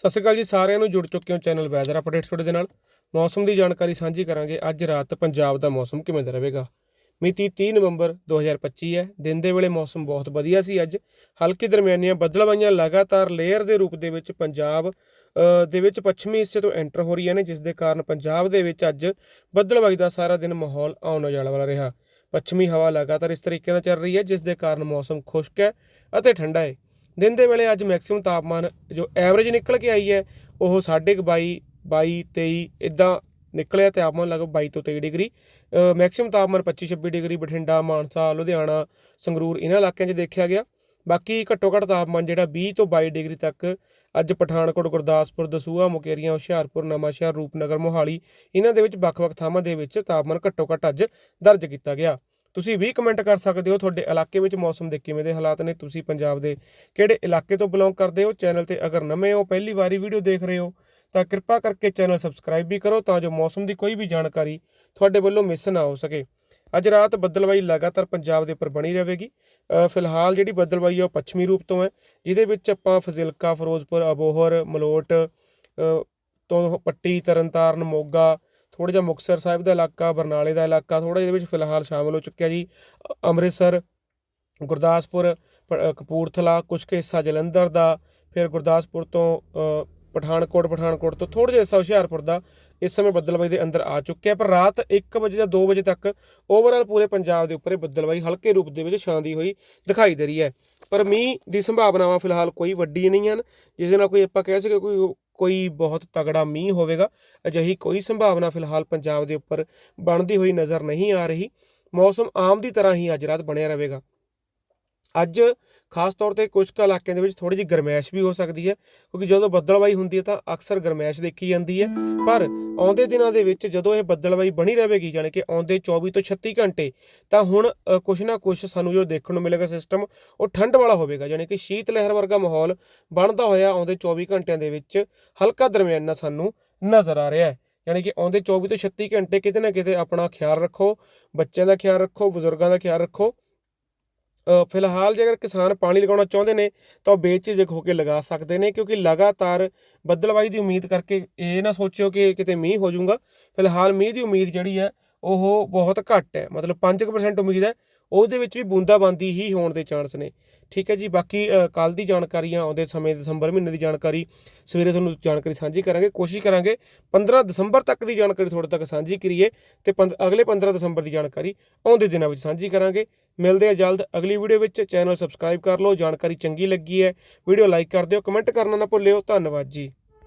ਸਤਿ ਸ਼੍ਰੀ ਅਕਾਲ ਜੀ, ਸਾਰਿਆਂ ਨੂੰ ਜੁੜ ਚੁੱਕੇ ਹੋ ਚੈਨਲ ਵੈਦਰ ਅਪਡੇਟਸ ਤੁਹਾਡੇ ਦੇ ਨਾਲ। ਮੌਸਮ ਦੀ ਜਾਣਕਾਰੀ ਸਾਂਝੀ ਕਰਾਂਗੇ। ਅੱਜ ਰਾਤ ਪੰਜਾਬ ਦਾ ਮੌਸਮ ਕਿਵੇਂ ਦਾ ਰਹੇਗਾ? ਮਿਤੀ 30 ਨਵੰਬਰ 2025 ਹੈ। ਦਿਨ ਦੇ ਵੇਲੇ ਮੌਸਮ ਬਹੁਤ ਵਧੀਆ ਸੀ ਅੱਜ। ਹਲਕੀ ਦਰਮਿਆਨੀਆਂ ਬੱਦਲਵਾਈਆਂ ਲਗਾਤਾਰ ਲੇਅਰ ਦੇ ਰੂਪ ਦੇ ਵਿੱਚ ਪੰਜਾਬ ਦੇ ਵਿੱਚ ਪੱਛਮੀ ਹਿੱਸੇ ਤੋਂ ਐਂਟਰ ਹੋ ਰਹੀਆਂ ਨੇ, ਜਿਸ ਦੇ ਕਾਰਨ ਪੰਜਾਬ ਦੇ ਵਿੱਚ ਅੱਜ ਬੱਦਲਵਾਈ ਦਾ ਸਾਰਾ ਦਿਨ ਮਾਹੌਲ ਆਉਣ ਜਾਣ ਵਾਲਾ ਰਿਹਾ। ਪੱਛਮੀ ਹਵਾ ਲਗਾਤਾਰ ਇਸ ਤਰੀਕੇ ਨਾਲ ਚੱਲ ਰਹੀ ਹੈ, ਜਿਸ ਦੇ ਕਾਰਨ ਮੌਸਮ ਖੁਸ਼ਕ ਹੈ ਅਤੇ ਠੰਡਾ ਹੈ। ਦਿਨ ਦੇ ਵੇਲੇ ਅੱਜ ਮੈਕਸਿਮਮ ਤਾਪਮਾਨ ਜੋ ਐਵਰੇਜ ਨਿਕਲ ਕੇ ਆਈ ਹੈ, ਉਹ 22 22 23 ਇਦਾਂ ਨਿਕਲਿਆ ਤਾਪਮਾਨ ਲਗਭਗ 22 ਤੋਂ 23 ਡਿਗਰੀ। ਮੈਕਸਿਮਮ ਤਾਪਮਾਨ 25 26 ਡਿਗਰੀ, ਬਠਿੰਡਾ, ਮਾਨਸਾ, ਲੁਧਿਆਣਾ, ਸੰਗਰੂਰ ਇਹਨਾਂ ਇਲਾਕਿਆਂ 'ਚ ਦੇਖਿਆ ਗਿਆ। ਬਾਕੀ ਘੱਟੋ ਘੱਟ ਤਾਪਮਾਨ ਜਿਹੜਾ 20 ਤੋਂ 22 ਡਿਗਰੀ ਤੱਕ ਅੱਜ ਪਠਾਨਕੋਟ, ਗੁਰਦਾਸਪੁਰ, ਦਸੂਹਾ, ਮੁਕੇਰੀਆਂ, ਹੁਸ਼ਿਆਰਪੁਰ, ਨਵਾਂਸ਼ਹਿਰ, ਰੂਪਨਗਰ, ਮੋਹਾਲੀ ਇਹਨਾਂ ਦੇ ਵਿੱਚ ਵੱਖ-ਵੱਖ ਥਾਵਾਂ ਦੇ ਵਿੱਚ ਤਾਪਮਾਨ ਘੱਟੋ ਘੱਟ ਅੱਜ ਦਰਜ ਕੀਤਾ ਗਿਆ। ਤੁਸੀਂ ਵੀ ਕਮੈਂਟ ਕਰ ਸਕਦੇ ਹੋ ਤੁਹਾਡੇ ਇਲਾਕੇ ਵਿੱਚ ਮੌਸਮ ਦੇ ਕਿਵੇਂ ਦੇ ਹਾਲਾਤ ਨੇ, ਤੁਸੀਂ ਪੰਜਾਬ ਦੇ ਕਿਹੜੇ ਇਲਾਕੇ ਤੋਂ ਬਿਲੋਂਗ ਕਰਦੇ ਹੋ ਚੈਨਲ ਤੇ ਅਗਰ ਨਵੇਂ ਹੋ, ਪਹਿਲੀ ਵਾਰੀ ਵੀਡੀਓ ਦੇਖ ਰਹੇ ਹੋ, ਤਾਂ ਕਿਰਪਾ ਕਰਕੇ ਚੈਨਲ ਸਬਸਕ੍ਰਾਈਬ ਵੀ ਕਰੋ ਤਾਂ ਜੋ ਮੌਸਮ ਦੀ ਕੋਈ ਵੀ ਜਾਣਕਾਰੀ ਤੁਹਾਡੇ ਵੱਲੋਂ ਮਿਸ ਨਾ ਹੋ ਸਕੇ। ਅੱਜ ਰਾਤ ਬੱਦਲਵਾਈ ਲਗਾਤਾਰ ਪੰਜਾਬ ਦੇ ਉੱਪਰ ਬਣੀ ਰਹੇਗੀ। ਫਿਲਹਾਲ ਜਿਹੜੀ ਬੱਦਲਵਾਈ ਹੈ ਉਹ ਪੱਛਮੀ ਰੂਪ ਤੋਂ ਹੈ, ਜਿਹਦੇ ਵਿੱਚ ਆਪਾਂ ਫਜ਼ਿਲਕਾ, ਫਿਰੋਜ਼ਪੁਰ, ਅਬੋਹਰ, ਮਲੋਟ ਤੋਂ ਪੱਟੀ, ਤਰਨਤਾਰਨ, ਮੋਗਾ ਥੋੜਾ ਜਿਹਾ ਮੁਕਤਸਰ ਸਾਹਿਬ ਦਾ ਇਲਾਕਾ, ਬਰਨਾਲੇ ਦਾ ਇਲਾਕਾ ਥੋੜਾ ਇਹਦੇ ਵਿੱਚ ਫਿਲਹਾਲ ਸ਼ਾਮਲ ਹੋ ਚੁੱਕਿਆ ਜੀ। ਅੰਮ੍ਰਿਤਸਰ, ਗੁਰਦਾਸਪੁਰ, ਪ- ਕਪੂਰਥਲਾ ਕੁਝ ਕੁ ਹਿੱਸਾ ਜਲੰਧਰ ਦਾ, ਫਿਰ ਗੁਰਦਾਸਪੁਰ ਤੋਂ ਪਠਾਨਕੋਟ ਪਠਾਨਕੋਟ ਤੋਂ ਥੋੜਾ ਜਿਹਾ ਹਿੱਸਾ ਹੁਸ਼ਿਆਰਪੁਰ ਦਾ, ਇਸ ਸਮੇਂ ਬੱਦਲਬਾਈ ਦੇ ਅੰਦਰ ਆ ਚੁੱਕਿਆ ਪਰ ਰਾਤ 1 ਵਜੇ ਜਾਂ 2 ਵਜੇ ਤੱਕ ਓਵਰਆਲ ਪੂਰੇ ਪੰਜਾਬ ਦੇ ਉੱਪਰ ਇਹ ਬੱਦਲਬਾਈ ਹਲਕੇ ਰੂਪ ਦੇ ਵਿੱਚ ਛਾਂਦੀ ਹੋਈ ਦਿਖਾਈ ਦੇ ਰਹੀ ਹੈ। ਪਰ ਮੀਂਹ ਦੀ ਸੰਭਾਵਨਾਵਾਂ ਫਿਲਹਾਲ ਕੋਈ ਵੱਡੀ ਨਹੀਂ ਹਨ, ਜਿਸ ਨਾਲ ਕੋਈ ਆਪਾਂ ਕਹਿ ਸਕੀਏ ਕੋਈ ਕੋਈ ਬਹੁਤ ਤਗੜਾ ਮੀਂਹ ਹੋਵੇਗਾ। ਅਜਿਹੀ ਕੋਈ ਸੰਭਾਵਨਾ ਫਿਲਹਾਲ ਪੰਜਾਬ ਦੇ ਉੱਪਰ ਬਣਦੀ ਹੋਈ ਨਜ਼ਰ ਨਹੀਂ ਆ ਰਹੀ। ਮੌਸਮ ਆਮ ਦੀ ਤਰ੍ਹਾਂ ਹੀ ਅੱਜ ਰਾਤ ਬਣਿਆ ਰਹੇਗਾ। ਅੱਜ ਖਾਸ ਤੌਰ ਤੇ ਕੁਝ ਕੁ ਇਲਾਕਿਆਂ ਦੇ ਵਿੱਚ ਥੋੜੀ ਜਿਹੀ ਗਰਮੈਸ਼ ਵੀ ਹੋ ਸਕਦੀ ਹੈ ਕਿਉਂਕਿ ਜਦੋਂ ਬੱਦਲਵਾਈ ਹੁੰਦੀ ਹੈ ਤਾਂ ਅਕਸਰ ਗਰਮੈਸ਼ ਦੇਖੀ ਜਾਂਦੀ ਹੈ। ਪਰ ਆਉਂਦੇ ਦਿਨਾਂ ਦੇ ਵਿੱਚ ਜਦੋਂ ਇਹ ਬੱਦਲਵਾਈ ਬਣੀ ਰਹੇਗੀ ਯਾਨੀ ਕਿ ਆਉਂਦੇ 24 ਤੋਂ 36 ਘੰਟੇ ਤਾਂ ਹੁਣ ਅ, ਕੁਛ ਨਾ ਕੁਛ ਸਾਨੂੰ ਜੋ ਦੇਖਣ ਨੂੰ ਮਿਲੇਗਾ ਸਿਸਟਮ ਉਹ ਠੰਡ ਵਾਲਾ ਹੋਵੇਗਾ। ਯਾਨੀ ਕਿ ਸ਼ੀਤ ਲਹਿਰ ਵਰਗਾ ਮਾਹੌਲ ਬਣਦਾ ਹੋਇਆ ਆਉਂਦੇ 24 ਘੰਟਿਆਂ ਦੇ ਵਿੱਚ ਹਲਕਾ ਦਰਮਿਆਨਾ ਸਾਨੂੰ ਨਜ਼ਰ ਆ ਰਿਹਾ ਹੈ। ਯਾਨੀ ਕਿ ਆਉਂਦੇ 24 ਤੋਂ 36 ਘੰਟੇ ਕਿਤੇ ਨਾ ਕਿਤੇ ਆਪਣਾ ਖਿਆਲ ਰੱਖੋ ਬੱਚਿਆਂ ਦਾ ਖਿਆਲ ਰੱਖੋ ਬਜ਼ੁਰਗਾਂ ਦਾ ਖਿਆਲ ਰੱਖੋ। ਫਿਲਹਾਲ ਜੇਕਰ ਕਿਸਾਨ ਪਾਣੀ ਲਗਾਉਣਾ ਚਾਹੁੰਦੇ ਨੇ, ਤਾਂ ਉਹ ਬੇਝਿਜਕ ਹੋ ਕੇ ਲਗਾ ਸਕਦੇ ਨੇ, ਕਿਉਂਕਿ ਲਗਾਤਾਰ ਬੱਦਲਵਾਈ ਦੀ ਉਮੀਦ ਕਰਕੇ ਇਹ ਨਾ ਸੋਚਿਓ ਕਿ ਕਿਤੇ ਮੀਂਹ ਹੋ ਜਾਊਗਾ। ਫਿਲਹਾਲ ਮੀਂਹ ਦੀ ਉਮੀਦ ਜਿਹੜੀ ਹੈ, ਉਹ ਬਹੁਤ ਘੱਟ ਹੈ। ਮਤਲਬ 5% ਉਮੀਦ ਹੈ। ਉਹਦੇ ਵਿੱਚ ਵੀ ਬੂੰਦਾਬਾਂਦੀ ਹੀ ਹੋਣ ਦੇ ਚਾਂਸ ਨੇ। ਠੀਕ ਹੈ ਜੀ, ਬਾਕੀ ਕੱਲ ਦੀ ਜਾਣਕਾਰੀਆਂ ਆਉਂਦੇ ਸਮੇਂ ਦਸੰਬਰ ਮਹੀਨੇ ਦੀ ਜਾਣਕਾਰੀ ਸਵੇਰੇ ਤੁਹਾਨੂੰ ਜਾਣਕਾਰੀ ਸਾਂਝੀ ਕਰਾਂਗੇ, ਕੋਸ਼ਿਸ਼ ਕਰਾਂਗੇ 15 ਦਸੰਬਰ ਤੱਕ ਦੀ ਜਾਣਕਾਰੀ ਤੁਹਾਡੇ ਤੱਕ ਸਾਂਝੀ ਕਰੀਏ ਤੇ ਪੰਦ- ਅਗਲੇ 15 ਦਸੰਬਰ ਦੀ ਜਾਣਕਾਰੀ ਆਉਂਦੇ ਦਿਨਾਂ ਵਿੱਚ ਸਾਂਝੀ ਕਰਾਂਗੇ। ਮਿਲਦੇ ਆ ਜਲਦ ਅਗਲੀ ਵੀਡੀਓ ਵਿੱਚ, ਚੈਨਲ ਸਬਸਕ੍ਰਾਈਬ ਕਰ ਲਓ, ਜਾਣਕਾਰੀ ਚੰਗੀ ਲੱਗੀ ਹੈ, ਵੀਡੀਓ ਲਾਈਕ ਕਰ ਦਿਓ, ਕਮੈਂਟ ਕਰਨਾ ਨਾ ਭੁੱਲਿਓ, ਧੰਨਵਾਦ ਜੀ।